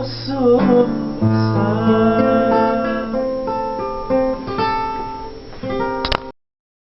olsun.